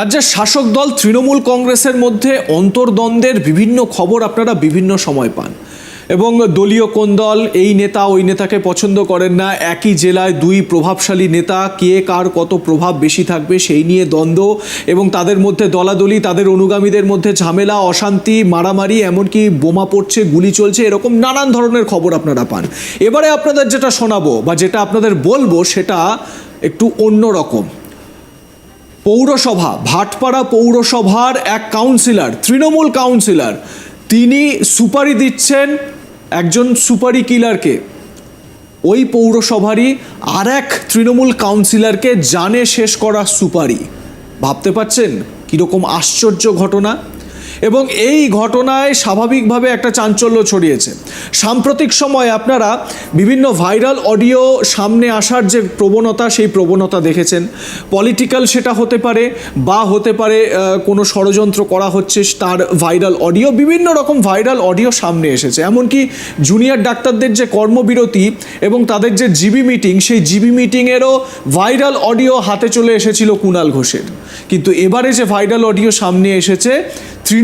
রাজ্যের শাসক দল তৃণমূল কংগ্রেসের মধ্যে অন্তর্দ্বন্দ্বের বিভিন্ন খবর আপনারা বিভিন্ন সময় পান। এবং দলীয় কোন দল, এই নেতা, ওই নেতাকে পছন্দ করেন না, একই জেলায় দুই প্রভাবশালী নেতা, কে কার কত প্রভাব বেশি থাকবে সেই নিয়ে দ্বন্দ্ব, এবং তাদের মধ্যে দলাদলি, তাদের অনুগামীদের মধ্যে ঝামেলা, অশান্তি, মারামারি, এমনকি বোমা পড়ছে, গুলি চলছে, এরকম নানান ধরনের খবর আপনারা পান। এবারে আপনাদের যেটা শোনাবো, বা যেটা আপনাদের বলব, সেটা একটু অন্য রকম। পৌরসভা, ভাটপাড়া পৌরসভার এক কাউন্সিলর তৃণমূল কাউন্সিলর তিনি সুপারি দিচ্ছেন একজন সুপারি কিলারকে। ওই পৌরসভারই আর এক তৃণমূল কাউন্সিলরকে জানে শেষ করা সুপারি। ভাবতে পারছেন কীরকম আশ্চর্য ঘটনা? এবং এই ঘটনায় স্বাভাবিকভাবে একটা চাঞ্চল্য ছড়িয়েছে। সাম্প্রতিক সময় আপনারা বিভিন্ন ভাইরাল অডিও সামনে আসার যে প্রবণতা, সেই প্রবণতা দেখেছেন। পলিটিক্যাল সেটা হতে পারে বা হতে পারে কোনো ষড়যন্ত্র করা হচ্ছে তার ভাইরাল অডিও, বিভিন্ন রকম ভাইরাল অডিও সামনে এসেছে। এমনকি জুনিয়র ডাক্তারদের যে কর্মবিরতি এবং তাদের যে জিবি মিটিং, সেই জিবি মিটিংয়েরও ভাইরাল অডিও হাতে চলে এসেছিল কুণাল ঘোষের। কিন্তু এবারে যে ভাইরাল অডিও সামনে এসেছে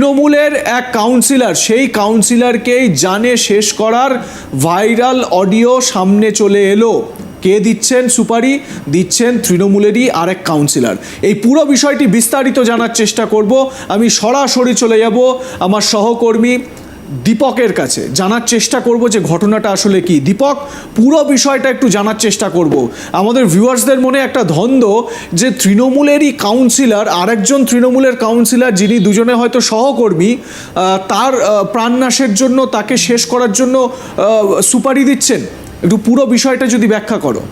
তৃণমূলের এক কাউন্সিলর সেই কাউন্সিলরকেই জানে শেষ করার ভাইরাল অডিও সামনে চলে এলো। কে দিচ্ছেন সুপারি? দিচ্ছেন তৃণমূলেরই আরেক কাউন্সিলর এই পুরো বিষয়টি বিস্তারিত জানার চেষ্টা করব। আমি সরাসরি চলে যাব আমার সহকর্মী দীপকের কাছে। জানার চেষ্টা করব যে ঘটনাটা আসলে কি। দীপক, পুরো বিষয়টা একটু জানার চেষ্টা করব। আমাদের ভিউয়ার্সদের মনে একটা ধন্দ্ব যে তৃণমূলেরই কাউন্সিলর আরেকজন তৃণমূলের কাউন্সিলর যিনি দুজনে হয়তো সহকর্মী তার প্রাণনাশের জন্য তাকে শেষ করার জন্য সুপারি দিচ্ছেন। একটু পুরো বিষয়টা যদি ব্যাখ্যা করো।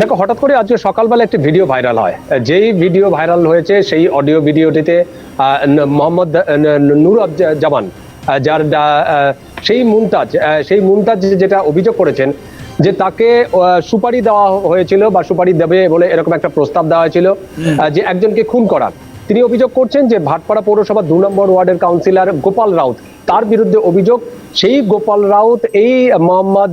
দেখো, হঠাৎ করে আজকে সকালবেলা একটি ভিডিও ভাইরাল হয়। যেই ভিডিও ভাইরাল হয়েছে, সেই অডিও ভিডিওটিতে মোহাম্মদ নুর জামান যার সেই মুমতাজ সেই মুমতাজ যেটা অভিযোগ করেছেন যে তাকে সুপারি দেওয়া হয়েছিল বা সুপারি দেবে বলে এরকম একটা প্রস্তাব দেওয়া হয়েছিল যে একজনকে খুন করার তিনি অভিযোগ করছেন যে ভাটপাড়া পৌরসভা দু নম্বর ওয়ার্ডের কাউন্সিলর গোপাল রাউত, তার বিরুদ্ধে অভিযোগ, সেই গোপাল রাউত এই মোহাম্মদ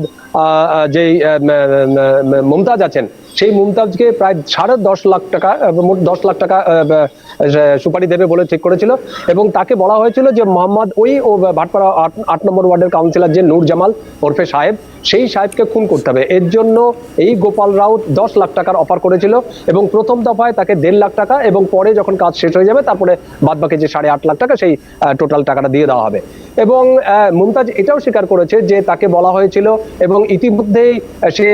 ম- মুমতাজ আছেন, সেই মুমতাজকে প্রায় সাড়ে দশ লাখ টাকা মোট দশ লাখ টাকা সুপারি দেবে বলে ঠিক করেছিল এবং তাকে বলা হয়েছিল যে মোহাম্মদ ওই, ও ভাটপাড়া আট নম্বর ওয়ার্ডের কাউন্সিলর যে নূর জামাল ওরফে সাহেব, সেই সাহেবকে খুন করতে হবে। এর জন্য এই গোপাল রাউত দশ লাখ টাকার অফার করেছিল এবং প্রথম দফায় তাকে দেড় লাখ টাকা এবং পরে যখন কাজ শেষ হয়ে যাবে, তারপরে বাদবাকি যে সাড়ে আট লাখ টাকা, সেই টোটাল টাকাটা দিয়ে দেওয়া হবে। এবং মুমতাজ এটাও স্বীকার করেছে যে তাকে বলা হয়েছিল এবং ইতিমধ্যেই সে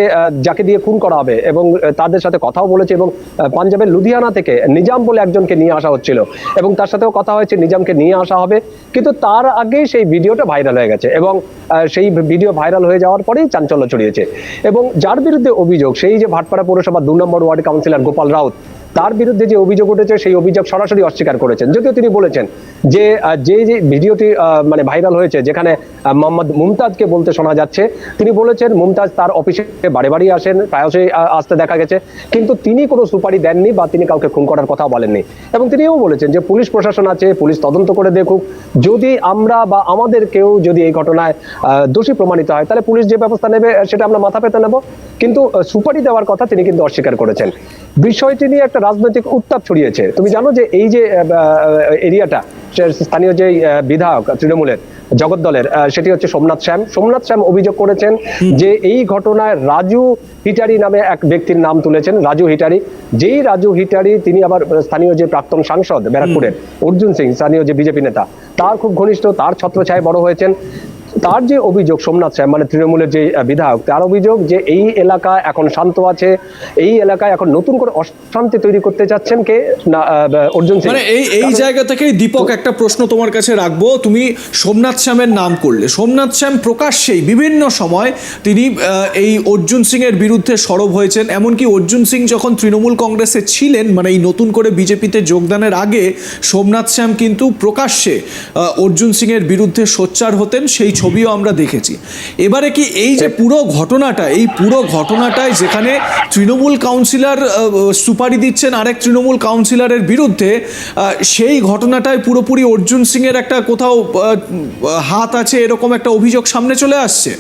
যাকে দিয়ে খুন করা হবে এবং তাদের সাথে কথাও বলেছে এবং পাঞ্জাবের লুধিয়ানা থেকে নিজাম বলে একজনকে নিয়ে আসা হচ্ছিল এবং তার সাথেও কথা হয়েছে নিজামকে নিয়ে আসা হবে। কিন্তু তার আগেই সেই ভিডিওটা ভাইরাল হয়ে গেছে এবং সেই ভিডিও ভাইরাল হয়ে যাওয়ার পরেই চাঞ্চল্য ছড়িয়েছে এবং যার বিরুদ্ধে অভিযোগ, সেই যে ভাটপাড়া পৌরসভা দু number ward councillor Gopal Raut তার বিরুদ্ধে যে অভিযোগ উঠেছে, সেই অভিযোগ সরাসরি অস্বীকার করেছেন। যদিও তিনি বলেছেন যে যে যে ভিডিওটি মানে ভাইরাল হয়েছে, যেখানে মোহাম্মদ মুমতাজকে বলতে শোনা যাচ্ছে, তিনি বলেছেন মুমতাজ তার অফিসে বাড়ি বাড়ি আসেন, প্রায়শই আসতে দেখা গেছে। কিন্তু তিনি কোনো সুপারি দেননি বা তিনি কাউকে খুন করার কথা বলেননি। এবং তিনিও বলেছেন যে, পুলিশ প্রশাসন আছে, পুলিশ তদন্ত করে দেখুক। যদি আমরা বা আমাদের কেউ যদি এই ঘটনায় দোষী প্রমাণিত হয়, তাহলে পুলিশ যে ব্যবস্থা নেবে, সেটা আমরা মাথা পেতে নেব। কিন্তু সুপারি দেওয়ার কথা তিনি কিন্তু অস্বীকার করেছেন। বিষয়টি নিয়ে একটা রাজনৈতিক উত্তাপ ছড়িয়েছে। তুমি জানো যে এই যে এরিয়াটা স্থানীয় যে বিধায়ক তৃণমূলের জগৎ দলের সেটি হচ্ছে সোমনাথ শ্যাম। সোমনাথ শ্যাম অভিযোগ করেছেন যে এই ঘটনায় রাজু হিটারি নামে এক ব্যক্তির নাম তুলেছেন রাজু হিটারি। যেই রাজু হিটারি তিনি আবার স্থানীয় যে প্রাক্তন সাংসদ ব্যারাকপুরের অর্জুন সিং স্থানীয় যে বিজেপি নেতা তার খুব ঘনিষ্ঠ তার ছত্রছায় বড় হয়েছেন। তার যে অভিযোগ সোমনাথ শ্যাম মানে তৃণমূলের যে বিধায়ক তার অভিযোগ যে এই এলাকা এখন শান্ত আছে এই এলাকায় এখন নতুন করে অশান্তি তৈরি করতে চাচ্ছেন কে? না অর্জুন সিং। মানে এই এই জায়গা থেকেই দীপক একটা প্রশ্ন তোমার কাছে রাখব। তুমি সোমনাথ শ্যামের নাম করলে। সোমনাথ শ্যাম প্রকাশ্যেই বিভিন্ন সময় তিনি এই অর্জুন সিং এর বিরুদ্ধে সরব হয়েছেন। এমনকি অর্জুন সিং যখন তৃণমূল কংগ্রেসে ছিলেন মানে এই নতুন করে বিজেপিতে যোগদানের আগে সোমনাথ শ্যাম কিন্তু প্রকাশ্যে অর্জুন সিং এর বিরুদ্ধে সোচ্চার হতেন। সেই ছবিও আমরা দেখেছি। এবারে কি এই যে পুরো ঘটনাটা, এই পুরো ঘটনাটায় যেখানে তৃণমূল কাউন্সিলর সুপারি দিচ্ছেন আরেক তৃণমূল কাউন্সিলরের বিরুদ্ধে সেই ঘটনাটায় পুরোপুরি অর্জুন সিংয়ের একটা কোথাও হাত আছে এরকম একটা অভিযোগ সামনে চলে আসছে?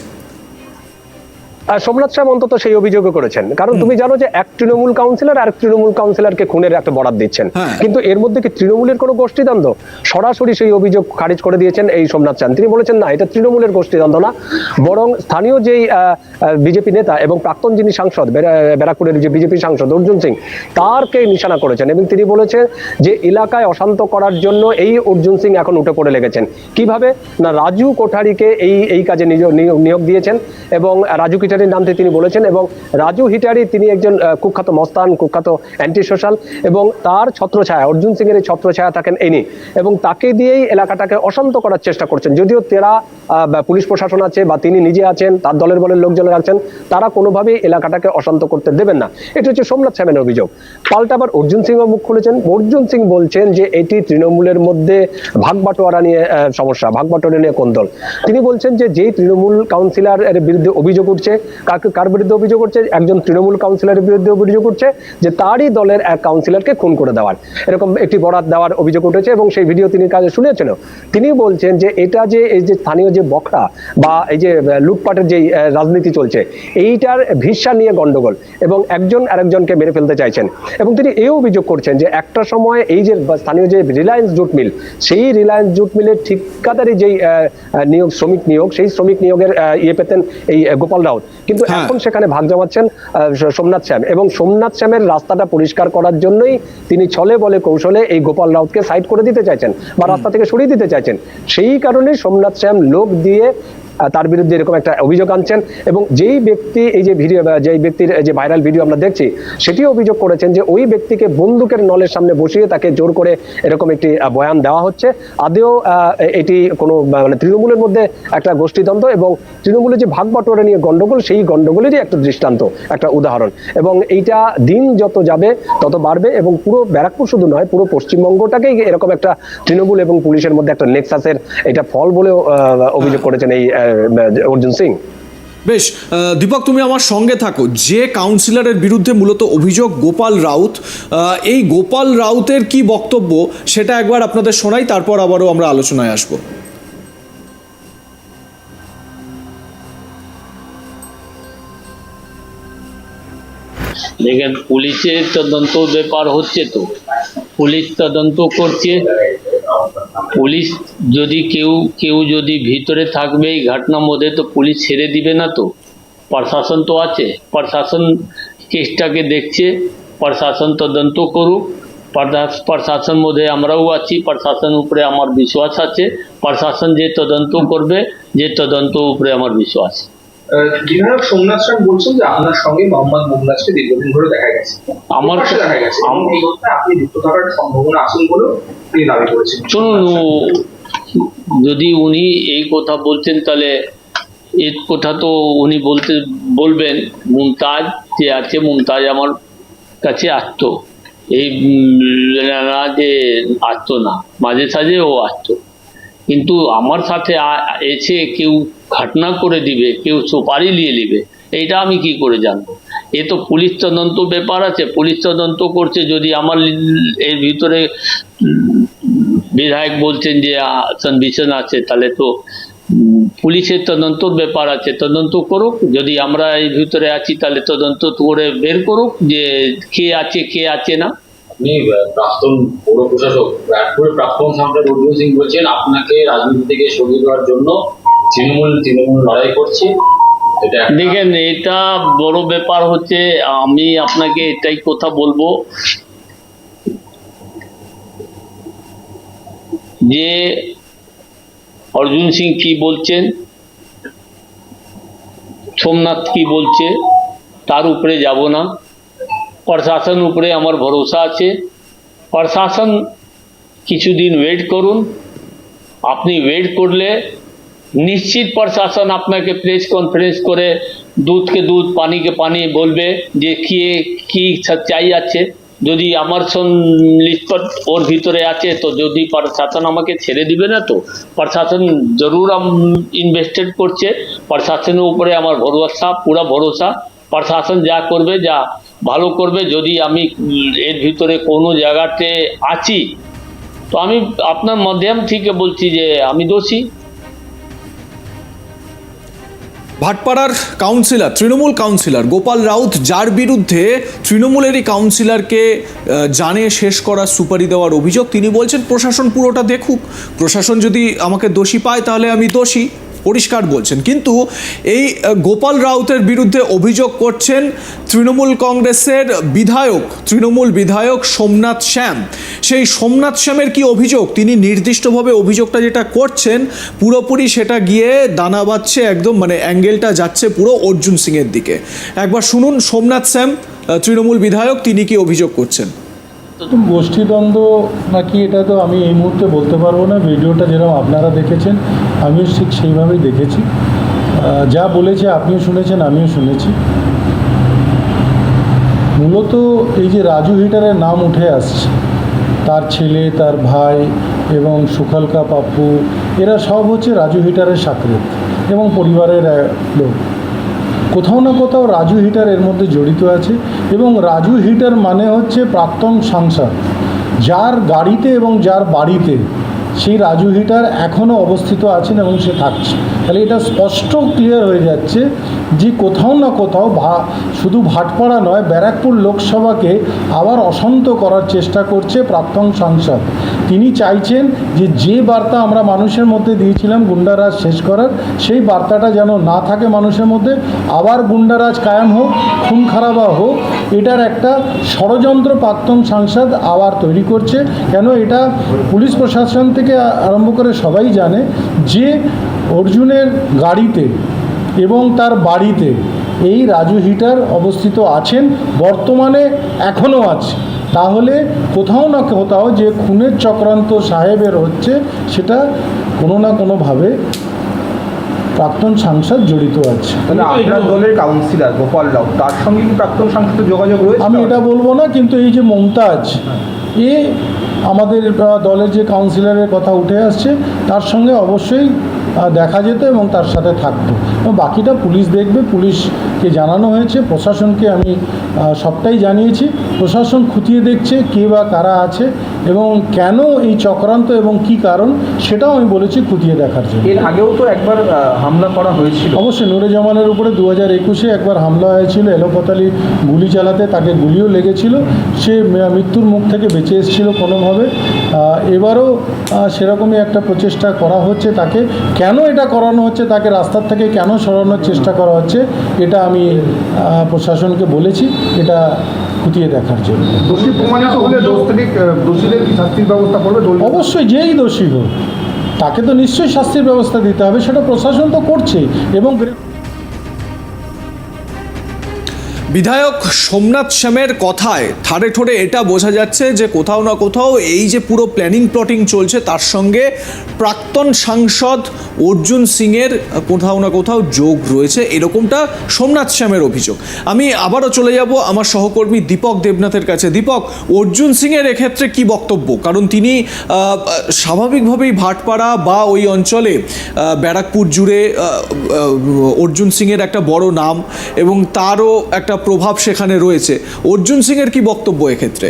সোমনাথ অন্তত সেই অভিযোগও করেছেন। কারণ তুমি জানো যে এক তৃণমূল কাউন্সিলর আর তৃণমূল কাউন্সিলরকে খুনের একটা বরাদ দিচ্ছেন। হ্যাঁ। কিন্তু এর মধ্যে কি তৃণমূলের কোনো গোষ্ঠীদ্বন্দ্ব? সরাসরি সেই অভিযোগ খারিজ করে দিয়েছেন এই সোমনাথ তিনি বলেছেন না এটা তৃণমূলের গোষ্ঠীদ্বন্দ্ব না। বরং স্থানীয় যেই বিজেপি নেতা এবং প্রাক্তন যিনি সাংসদ ব্যারাকপুরের যে বিজেপি সাংসদ অর্জুন সিং তারকে নিশানা করেছেন এবং তিনি বলেছেন যে এলাকায় অশান্ত করার জন্য এই অর্জুন সিং এখন উঠে পড়ে লেগেছেন। কীভাবে? না রাজু কোঠারিকে এই এই কাজে নিয়োগ নিয়োগ দিয়েছেন এবং রাজু হিটারির নামটি তিনি বলেছেন এবং রাজু হিটারি তিনি একজন কুখ্যাত মস্তান, কুখ্যাত অ্যান্টি সোশ্যাল এবং তার ছত্রছায়া, অর্জুন সিং এর এই ছত্রছায়া থাকেন ইনি এবং তাকে দিয়েই এলাকাটাকে অশান্ত করার চেষ্টা করছেন। যদিও তেরা পুলিশ প্রশাসন আছে বা তিনি নিজে আছেন, তার দলের বলের লোকজন আছেন, তারা কোনোভাবেই এলাকাটাকে অশান্ত করতে দেবেন না। এটা হচ্ছে সোমনাথ স্যামের অভিযোগ। পাল্টা আবার অর্জুন সিং মুখ খুলেছেন। অর্জুন সিং বলছেন যে এটি তৃণমূলের মধ্যে ভাগ বাটোয়ারা নিয়ে সমস্যা। ভাগ বাটোয়ারা নিয়ে কোন্দল তিনি বলছেন যে যেই তৃণমূল কাউন্সিলর এর বিরুদ্ধে অভিযোগ উঠছে কাকে কার বিরুদ্ধে অভিযোগ উঠছে একজন তৃণমূল কাউন্সিলরের বিরুদ্ধে অভিযোগ করছে যে তারই দলের এক কাউন্সিলরকে খুন করে দেওয়ার। এরকম একটি বরাত দেওয়ার অভিযোগ উঠেছে এবং সেই ভিডিও তিনি কাজে শুনেছেন তিনি বলছেন যে এটা যে এই যে স্থানীয় যে বখরা বা এই যে লুটপাটের যে রাজনীতি চলছে, এইটার ভিসা নিয়ে গন্ডগোল এবং একজন আরেকজনকে মেরে ফেলতে চাইছেন। এবং তিনি এই অভিযোগ করছেন যে একটা সময় এই যে স্থানীয় যে রিলায়েন্স জুট মিল, সেই রিলায়েন্স জুট মিলের ঠিকাদারি যেই নিয়োগ, শ্রমিক নিয়োগ, সেই শ্রমিক নিয়োগের ইয়ে পেতেন এই গোপাল রাউত। কিন্তু হ্যাঁ। এখন সেখানে ভাগ জমাচ্ছেন আহ, সোমনাথ শ্যাম। এবং সোমনাথ শ্যামের রাস্তাটা পরিষ্কার করার জন্যই তিনি ছলে বলে কৌশলে এই গোপাল রাউতকে সাইড করে দিতে চাইছেন বা রাস্তা থেকে সরিয়ে দিতে চাইছেন। সেই কারণে সোমনাথ শ্যাম লোক দিয়ে তার বিরুদ্ধে এরকম একটা অভিযোগ আনছেন এবং যেই ব্যক্তি এই যে ভিডিও যেই ব্যক্তির যে ভাইরাল ভিডিও আমরা দেখছি, সেটিও অভিযোগ করেছেন যে ওই ব্যক্তিকে বন্দুকের নলের সামনে বসিয়ে তাকে জোর করে এরকম একটি বয়ান দেওয়া হচ্ছে। আদেও এটি কোনো মানে তৃণমূলের মধ্যে একটা গোষ্ঠীদ্বন্দ্ব এবং তৃণমূলের যে ভাগ বাটোয়ারা নিয়ে গন্ডগোল, সেই গন্ডগোলেরই একটা দৃষ্টান্ত, একটা উদাহরণ। এবং এইটা দিন যত যাবে, তত বাড়বে এবং পুরো ব্যারাকপুর শুধু নয়, পুরো পশ্চিমবঙ্গটাকেই এরকম একটা তৃণমূল এবং পুলিশের মধ্যে একটা নেক্সাসের এটা ফল বলেও অভিযোগ করেছেন এই অর্জুন সিং। বেশ দীপক, তুমি আমার সঙ্গে থাকো। যে কাউন্সিলরের বিরুদ্ধে মূলত অভিযোগ গোপাল রাউত এই গোপাল রাউতের কি বক্তব্য, সেটা একবার আপনাদের শোনাই, তারপর আবারও আমরা আলোচনায় আসব। দেখেন, পুলিশের তদন্ত ব্যাপার হচ্ছে তো। পুলিশ তদন্ত করছে। পুলিশ যদি কেউ কেউ যদি ভিতরে থাকবে এই ঘটনার মধ্যে, তো পুলিশ ছেড়ে দিবে না তো। প্রশাসন তো আছে। প্রশাসন কেসটাকে দেখছে। প্রশাসন তদন্ত করুক। প্রশাসন মধ্যে আমরাও আছি। প্রশাসন উপরে আমার বিশ্বাস আছে। প্রশাসন যে তদন্ত করবে, যে তদন্ত উপরে আমার বিশ্বাস বিধায়ক সোমনাথ সেন বলছেন যে আপনার সঙ্গে মোহাম্মদ দীর্ঘদিন ধরে দেখা গেছে। আমার দেখা গেছে। এই ঘটনায় আপনি যুক্ত থাকার সম্ভাবনা আছেন বলেও তিনি দাবি করেছেন। শুনুন যদি উনি এই কথা বলছেন তাহলে এর কথা তো উনি বলতে বলবেন মুমতাজ যে আছে মুমতাজ আমার কাছে আসতো এই না যে আসতো না মাঝে সাঝে ও আসতো কিন্তু আমার সাথে এসে কেউ ঘটনা করে দিবে, কেউ সুপারি নিয়ে নেবে এইটা আমি কি করে জানব? এ তো পুলিশ তদন্ত ব্যাপার আছে, পুলিশ তদন্ত করছে যদি আমার এর ভিতরে বিধায়ক বলছেন যে কন্ডিশন আছে, তাহলে তো পুলিশের তদন্তর ব্যাপার আছে, তদন্ত করুক, যদি আমরা এই ভিতরে আছি, তাহলে তদন্ত করে বের করুক যে, কে আছে কে আছে না। আপনি প্রাক্তন পৌর প্রশাসক প্রাক্তন সাংসদ সিং বলছেন, আপনাকে রাজনীতি থেকে সরিয়ে দেওয়ার জন্য তৃণমূল তৃণমূল লড়াই করছে। দেখেন, এটা বড় ব্যাপার হচ্ছে, আমি আপনাকে এটাই কথা বলব। যে অর্জুন সিং কি বলছেন, সোমনাথ কি বলছে, তার উপরে যাব না। প্রশাসন উপরে আমার ভরসা আছে। প্রশাসন কিছুদিন ওয়েট করুন। আপনি ওয়েট করলে নিশ্চিত প্রশাসন আপনাকে প্রেস কনফারেন্স করে দুধকে দুধ, পানিকে পানি বলবে যে কি কি সচ্চাই আছে। যদি আমার লিস্টপট ওর ভিতরে আছে, তো যদি প্রশাসন আমাকে ছেড়ে দিবে না তো? প্রশাসন জরুর ইনভেস্টেড করছে। প্রশাসনের উপরে আমার ভরসা, পুরা ভরসা। প্রশাসন যা করবে, যা ভালো করবে, যদি আমি এর ভিতরে কোনো জায়গাতে আছি। তো আমি আপনার মাধ্যম থেকে বলছি যে আমি দোষী। ভাটপাড়ার কাউন্সিলর তৃণমূল কাউন্সিলর গোপাল রাউত, যার বিরুদ্ধে তৃণমূলেরই কাউন্সিলরকে জানে শেষ করার সুপারি দেওয়ার অভিযোগ, তিনি বলছেন, প্রশাসন পুরোটা দেখুক। প্রশাসন যদি আমাকে দোষী পায়, তাহলে আমি দোষী। পরিষ্কার বলছেন। কিন্তু এই গোপাল রাউতের বিরুদ্ধে অভিযোগ করছেন তৃণমূল কংগ্রেসের বিধায়ক, তৃণমূল বিধায়ক সোমনাথ শ্যাম। সেই সোমনাথ শ্যামের কি অভিযোগ? তিনি নির্দিষ্টভাবে অভিযোগটা যেটা করছেন, পুরোপুরি সেটা গিয়ে দানা বাঁধছে একদম মানে অ্যাঙ্গেলটা যাচ্ছে পুরো অর্জুন সিংয়ের দিকে। একবার শুনুন, সোমনাথ শ্যাম তৃণমূল বিধায়ক, তিনি কি অভিযোগ করছেন? গোষ্ঠীদ্বন্দ্ব নাকি এটা তো আমি এই মুহূর্তে বলতে পারব না। ভিডিওটা যেরকম আপনারা দেখেছেন, আমিও ঠিক সেইভাবেই দেখেছি। যা বলেছে আপনিও শুনেছেন, আমিও শুনেছি। মূলত এই যে রাজু হিটারের নাম উঠে আসছে, তার ছেলে, তার ভাই এবং সুখালকা পাপ্পু, এরা সব হচ্ছে রাজু হিটারের সাকরেত এবং পরিবারের লোক। কোথাও না কোথাও রাজু হিটার এর মধ্যে জড়িত আছে এবং রাজু হিটার মানে হচ্ছে প্রাক্তন সাংসদ, যার গাড়িতে এবং যার বাড়িতে সেই রাজু হিটার এখনও অবস্থিত আছেন এবং সে থাকছে। তাহলে এটা স্পষ্ট ক্লিয়ার হয়ে যাচ্ছে যে কোথাও না কোথাও ভা, শুধু ভাটপাড়া নয়, ব্যারাকপুর লোকসভাকে আবার অশান্ত করার চেষ্টা করছে প্রাক্তন সাংসদ। তিনি চাইছেন যে যে বার্তা আমরা মানুষের মধ্যে দিয়েছিলাম গুন্ডারাজ শেষ করার, সেই বার্তাটা যেন না থাকে মানুষের মধ্যে, আবার গুন্ডারাজ কায়েম হোক, খুন খারাপা হোক, এটার একটা ষড়যন্ত্র প্রাক্তন সাংসদ আবার তৈরি করছে। কেন এটা পুলিশ প্রশাসন থেকে আ- আরম্ভ করে সবাই জানে যে অর্জুনের গাড়িতে এবং তার বাড়িতে এই রাজু হিটার অবস্থিত আছেন বর্তমানে এখনও আছে। তাহলে কোথাও না কোথাও যে খুনের চক্রান্ত সাহেবের হচ্ছে সেটা কোনো না কোনোভাবে প্রাক্তন সাংসদ জড়িত আছে। আপনার দলের কাউন্সিলর গোপাল রাও তার সঙ্গে কি প্রাক্তন সাংসদের যোগাযোগ রয়েছে? আমি এটা বলব না কিন্তু এই যে মমতাজ এ আমাদের দলের যে কাউন্সিলরের কথা উঠে আসছে, তার সঙ্গে অবশ্যই দেখা যেত এবং তার সাথে থাকতো। বাকিটা পুলিশ দেখবে, পুলিশকে জানানো হয়েছে, প্রশাসনকে আমি সবটাই জানিয়েছি। প্রশাসন খুঁটিয়ে দেখছে কে বা কারা আছে এবং কেন এই চক্রান্ত এবং কি কারণ সেটাও আমি বলেছি খুঁটিয়ে দেখার জন্য। এর আগেও তো একবার হামলা করা হয়েছিল। অবশ্যই নুরে জামানের উপরে দু হাজার একুশে একবার হামলা হয়েছিল এলোপাতালি গুলি চালাতে তাকে গুলিও লেগেছিল সে মৃত্যুর মুখ থেকে বেঁচে এসেছিল কোনোভাবে। এবারও সেরকমই একটা প্রচেষ্টা করা হচ্ছে তাকে। কেন এটা করানো হচ্ছে তাকে রাস্তার থেকে কেন সরানোর চেষ্টা করা হচ্ছে এটা আমি প্রশাসনকে বলেছি। এটা খুঁটিয়ে দেখার জন্য। দোষী প্রমাণিত হলে দোষ থেকে দোষীদের কি শাস্তির ব্যবস্থা করবে? অবশ্যই যেই দোষী হোক তাকে তো নিশ্চয়ই শাস্তির ব্যবস্থা দিতে হবে সেটা প্রশাসন তো করছে এবং বিধায়ক সোমনাথ শ্যামের কথায় থারে ঠোরে এটা বোঝা যাচ্ছে যে কোথাও না কোথাও এই যে পুরো প্ল্যানিং প্লটিং চলছে, তার সঙ্গে প্রাক্তন সাংসদ অর্জুন সিংয়ের কোথাও না কোথাও যোগ রয়েছে, এরকমটা সোমনাথ শ্যামের অভিযোগ। আমি আবারও চলে যাব আমার সহকর্মী দীপক দেবনাথের কাছে। দীপক, অর্জুন সিংয়ের এক্ষেত্রে কি বক্তব্য? কারণ তিনি স্বাভাবিকভাবেই ভাটপাড়া বা ওই অঞ্চলে ব্যারাকপুর জুড়ে অর্জুন সিংয়ের একটা বড় নাম এবং তারও একটা প্রভাব সেখানে রয়েছে। অর্জুন সিংয়ের কি বক্তব্য এক্ষেত্রে?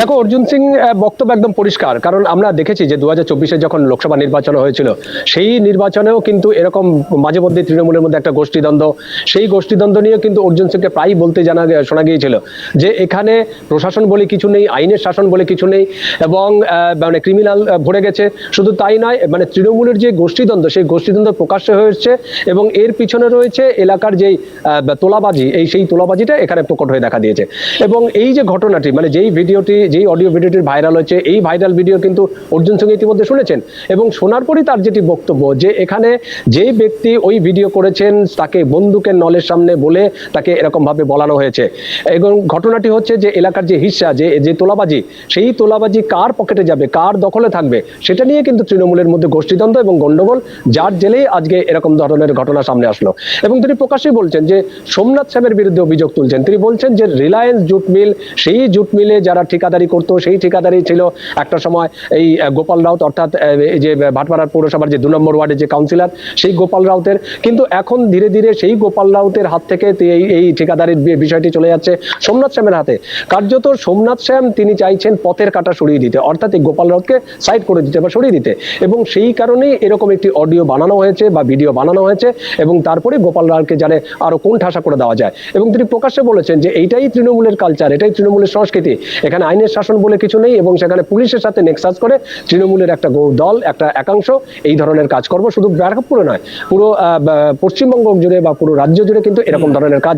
দেখো, অর্জুন সিং বক্তব্য একদম পরিষ্কার। কারণ আমরা দেখেছি যে দু হাজার যখন লোকসভা নির্বাচন হয়েছিল, সেই নির্বাচনেও কিন্তু এরকম মাঝে মধ্যে তৃণমূলের মধ্যে একটা গোষ্ঠীদ্বন্দ্ব। সেই গোষ্ঠীদ্বন্দ্ব নিয়ে কিন্তু অর্জুন সিংকে প্রায়ই বলতে জানা শোনা গিয়েছিল যে এখানে প্রশাসন বলে কিছু নেই, আইনের শাসন বলে কিছু নেই, এবং মানে ক্রিমিনাল ভরে গেছে। শুধু তাই নয় মানে তৃণমূলের যে গোষ্ঠীদ্বন্দ্ব, সেই গোষ্ঠীদ্বন্দ্ব প্রকাশ্য হয়েছে, এবং এর পিছনে রয়েছে এলাকার যেই তোলাবাজি, এই সেই তোলাবাজিটা এখানে প্রকট হয়ে দেখা দিয়েছে। এবং এই যে ঘটনাটি মানে যেই ভিডিওটি যেই অডিও ভিডিওটি ভাইরাল হয়েছে, এই ভাইরাল ভিডিও কিন্তু অর্জুন সিং ইতিমধ্যে শুনেছেন। এবং শোনার পরই তার যেটি বক্তব্য যে এখানে যেই ব্যক্তি ওই ভিডিও করেছেন, তাকে বন্দুকের নলের সামনে বলে তাকে এরকম ভাবে বলানো হয়েছে। এবং ঘটনাটি হচ্ছে যে এলাকার যে হিস্সা, যে যে তোলাবাজি, সেই তোলাবাজি কার পকেটে যাবে, কার দখলে থাকবে, সেটা নিয়ে কিন্তু তৃণমূলের মধ্যে গোষ্ঠীদ্বন্দ্ব এবং গণ্ডগোল, যার জেলেই আজকে এরকম ধরনের ঘটনা সামনে আসলো। এবং তিনি প্রকাশ্যই বলছেন যে, সোমনাথ শ্যামের বিরুদ্ধে অভিযোগ তুলছেন। তিনি বলছেন যে রিলায়েন্স জুট মিল সেই জুট মিলে যারা ঠিকাদার ঠিকাদারি করতো, সেই ঠিকাদারি ছিল একটা সময় এই গোপাল রাউত অর্থাৎ এই যে ভাটপাড়ার পৌরসভার যে দু নম্বর ওয়ার্ডের যে কাউন্সিলর, সেই গোপাল রাউতের। কিন্তু এখন ধীরে ধীরে সেই গোপাল রাউতের হাত থেকে এই ঠিকাদারির বিষয়টি চলে যাচ্ছে সোমনাথ শ্যামের হাতে। কার্যত সোমনাথ শ্যাম তিনি চাইছেন পথের কাটা সরিয়ে দিতে, অর্থাৎ এই গোপাল রাউতকে সাইড করে দিতে বা সরিয়ে দিতে। এবং সেই কারণেই এরকম একটি অডিও বানানো হয়েছে বা ভিডিও বানানো হয়েছে এবং তারপরে গোপাল রাউতকে জানে আরও কোন ঠাসা করে দেওয়া যায়। এবং তিনি প্রকাশ্যে বলেছেন যে, এইটাই তৃণমূলের কালচার এটাই তৃণমূলের সংস্কৃতি। এখানে আইনের শাসন বলে কিছু নেই এবং সেখানে পুলিশের সাথে নেক্সাস করে তৃণমূলের একটা দল একটা একাংশ এই ধরনের কাজ কাজকর্ম শুধু ব্যারাকপুরে নয় পুরো পশ্চিমবঙ্গ জুড়ে বা পুরো রাজ্য জুড়ে কিন্তু এরকম ধরনের কাজ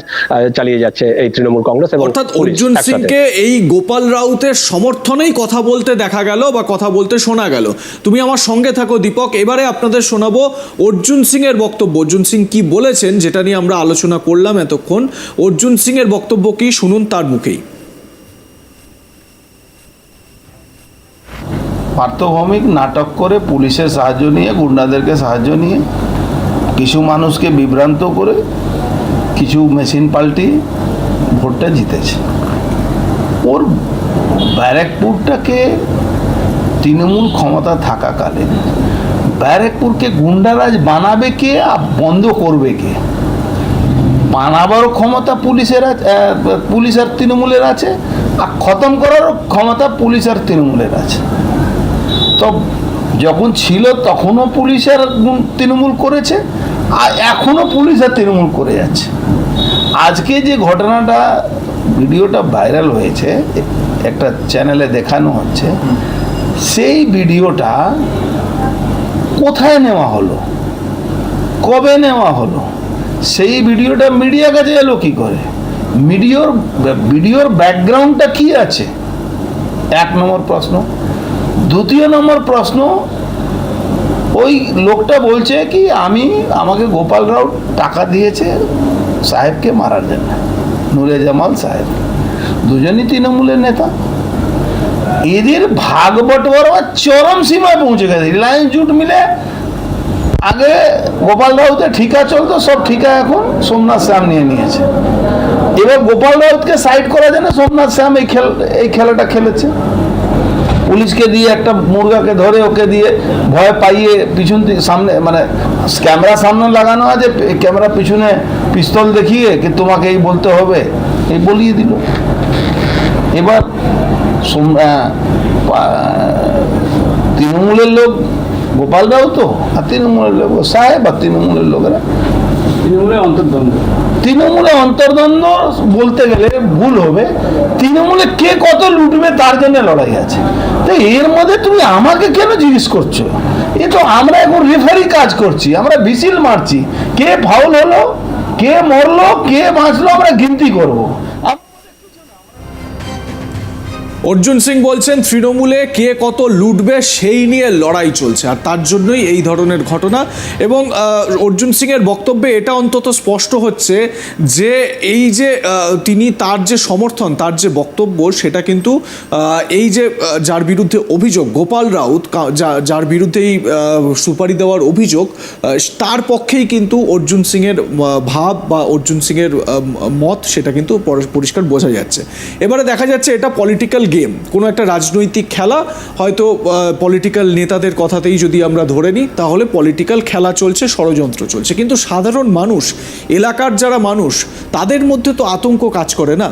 চালিয়ে যাচ্ছে এই তৃণমূল কংগ্রেস এবং অর্থাৎ অর্জুন। সিংকে এই গোপাল রাউতের সমর্থনেই কথা বলতে দেখা গেল বা কথা বলতে শোনা গেল। তুমি আমার সঙ্গে থাকো দীপক। এবারে আপনাদের শোনাবো অর্জুন সিং এর বক্তব্য। অর্জুন সিং কি বলেছেন যেটা নিয়ে আমরা আলোচনা করলাম এতক্ষণ। অর্জুন সিং এর বক্তব্য কি শুনুন তার মুখেই। পার্থভৌমিক নাটক করে পুলিশের সাহায্য নিয়ে, গুন্ডাদেরকে সাহায্য নিয়ে, কিছু মানুষকে বিভ্রান্ত করে, কিছু মেশিন পাল্টিয়ে ভোটটা জিতেছে। ওর ব্যারাকপুরটাকে তৃণমূল ক্ষমতা থাকাকালীন, ব্যারাকপুরকে গুন্ডারাজ বানাবে কে আর বন্ধ করবে কে? বানাবারও ক্ষমতা পুলিশের পুলিশ আর তৃণমূলের আছে, আর খতম করারও ক্ষমতা পুলিশ আর তৃণমূলের আছে। তো যখন ছিল তখনও পুলিশ আর তৃণমূল করেছে, আর এখনও পুলিশ আর তৃণমূল করে যাচ্ছে। আজকে যে ঘটনাটা, ভিডিওটা ভাইরাল হয়েছে, একটা চ্যানেলে দেখানো হচ্ছে, সেই ভিডিওটা কোথায় নেওয়া হলো? কবে নেওয়া হলো? সেই ভিডিওটা মিডিয়া কাছে এলো কী করে? মিডিওর, ভিডিওর ব্যাকগ্রাউন্ডটা কি আছে? এক নম্বর প্রশ্ন। দ্বিতীয় নম্বর প্রশ্ন, ওই লোকটা বলছে কি, আমি, আমাকে গোপাল রাও টাকা দিয়েছে সাহেবকে মারার জন্য, নুরে জামাল সাহেব। দুজনই তৃণমূলের নেতা। এদের ভাগ বটোয়ারা চরম সীমায় পৌঁছে গেছে। রিলায়েন্স জুট মিলে আগে গোপাল রাউতে ঠিকা চলতো, সব ঠিকা এখন সোমনাথ শ্যাম নিয়ে নিয়েছে। এবার গোপাল রাউতকে সাইড করার জন্য সোমনাথ শ্যাম এই খেল, এই খেলাটা খেলেছে। পুলিশকে দিয়ে একটা মুরগাকে ধরে ওকে দিয়ে ভয় পাইয়ে পিছন সামনে মানে ক্যামেরা সামনে লাগানো আছে ক্যামেরা পিছনে পিস্তল দেখিয়ে কি তোমাকে এই বলতে হবে? এই বলিয়ে দিল। এবার তৃণমূলের লোক, গোপাল রাও তো, আর তৃণমূলের লোক, সাহেব আর তৃণমূলের লোকেরা। তৃণমূলে অন্তর্দ্বন্দ্ব। বলতে গেলে ভুল হবে। তৃণমূলে কে কত লুটবে তার জন্য লড়াই আছে। তো এর মধ্যে তুমি আমাকে কেন জিজ্ঞেস করছ? এ তো আমরা এখন রেফারি কাজ করছি, আমরা বিসিল মারছি। কে ফাউল হলো, কে মরলো, কে বাঁচলো, আমরা গিনতি করব। অর্জুন সিং বলছেন তৃণমূলে কে কত লুটবে সেই নিয়ে লড়াই চলছে। আর তার জন্যই এই ধরনের ঘটনা। এবং অর্জুন সিং এর বক্তব্যে এটা অন্তত স্পষ্ট হচ্ছে যে এই যে তিনি তার যে সমর্থন তার যে বক্তব্য সেটা কিন্তু এই যে যার বিরুদ্ধে অভিযোগ গোপাল রাউত যার বিরুদ্ধেই আহ, সুপারি দেওয়ার অভিযোগ তার পক্ষেই কিন্তু অর্জুন সিংয়ের ভাব বা অর্জুন সিংয়ের মত সেটা কিন্তু পরিষ্কার বোঝা যাচ্ছে। এবারে দেখা যাচ্ছে এটা পলিটিক্যাল গেম। কোনো একটা রাজনৈতিক খেলা হয়তো পলিটিক্যাল নেতাদের কথাতেই যদি আমরা ধরে নিই, তাহলে পলিটিক্যাল খেলা চলছে, ষড়যন্ত্র চলছে। কিন্তু সাধারণ মানুষ, এলাকার যারা মানুষ, তাদের মধ্যে তো আতঙ্ক কাজ করে না।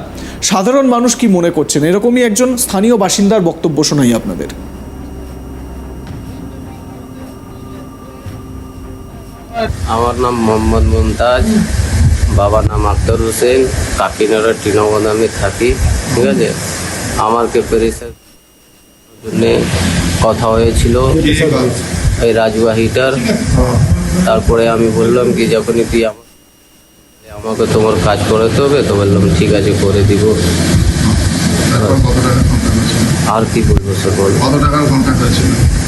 সাধারণ মানুষ কি মনে করছেন? এরকমই একজন স্থানীয় বাসিন্দার বক্তব্য শোনাই আপনাদের। আমার নাম মোহাম্মদ মুমতাজ, বাবার নাম আক্তার হোসেন কাকিনাড়া তৃণমূল আমি থাকি, ঠিক আছে? আমাকে প্রেসার জন্যে কথা হয়েছিল এই রাজবাহিটার। তারপরে আমি বললাম কি যখনই তুই আমাকে তোমার কাজ করাতে হবে তো বললাম ঠিক আছে করে দিব। আর কি বলব স্যার বলো।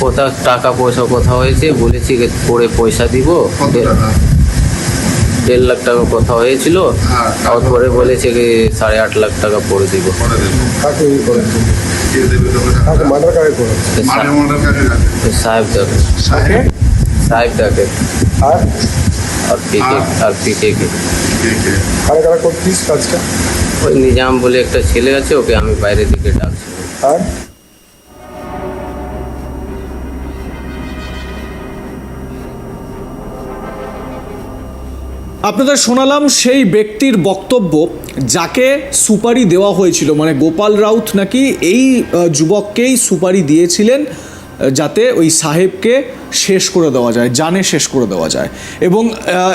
কোথা টাকা পয়সা কথা হয়েছে বলেছি পরে পয়সা দিব। দেড় লাখ টাকা কথা হয়েছিল হ্যাঁ, তারপরে বলেছে কি সাড়ে আট লাখ টাকা পরে দিব। করে সাহেব। দেখে সাহেব সাহেব? দেখে আর? পিকে আর? পিকে কে কে? কে ওই নিজাম বলে একটা ছেলে আছে ওকে আমি বাইরে থেকে ডাকছি। আর? আপনাদের শোনালাম সেই ব্যক্তির বক্তব্য যাকে সুপারি দেওয়া হয়েছিল মানে গোপাল রাউত নাকি এই যুবককেই সুপারি দিয়েছিলেন। যাতে ওই সাহেবকে শেষ করে দেওয়া যায়, জানে শেষ করে দেওয়া যায়। এবং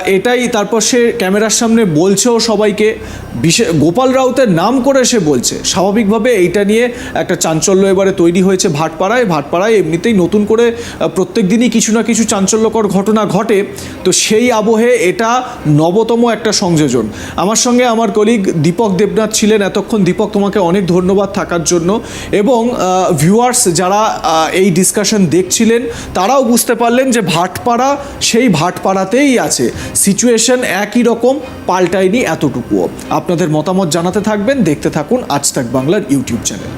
এটাই তারপর সে ক্যামেরার সামনে বলছেও সবাইকে বিশেষ গোপাল রাউতের নাম করে সে বলছে। স্বাভাবিকভাবে এইটা নিয়ে একটা চাঞ্চল্য এবারে তৈরি হয়েছে ভাটপাড়ায়। ভাটপাড়ায় এমনিতেই নতুন করে প্রত্যেক দিনই কিছু না কিছু চাঞ্চল্যকর ঘটনা ঘটে। তো সেই আবহে এটা নবতম একটা সংযোজন। আমার সঙ্গে আমার কলিগ দীপক দেবনাথ ছিলেন। এতক্ষণ দীপক তোমাকে অনেক ধন্যবাদ থাকার জন্য। এবং ভিউয়ার্স যারা এই এই ডিসকাশন দেখছিলেন, তারাও বুঝতে পারলেন যে ভাটপাড়া সেই ভাটপাড়াতেই আছে। সিচুয়েশন একই রকম, পাল্টায়নি এতটুকুও। আপনাদের মতামত জানাতে থাকবেন, দেখতে থাকুন আজ তাক বাংলার ইউটিউব চ্যানেল।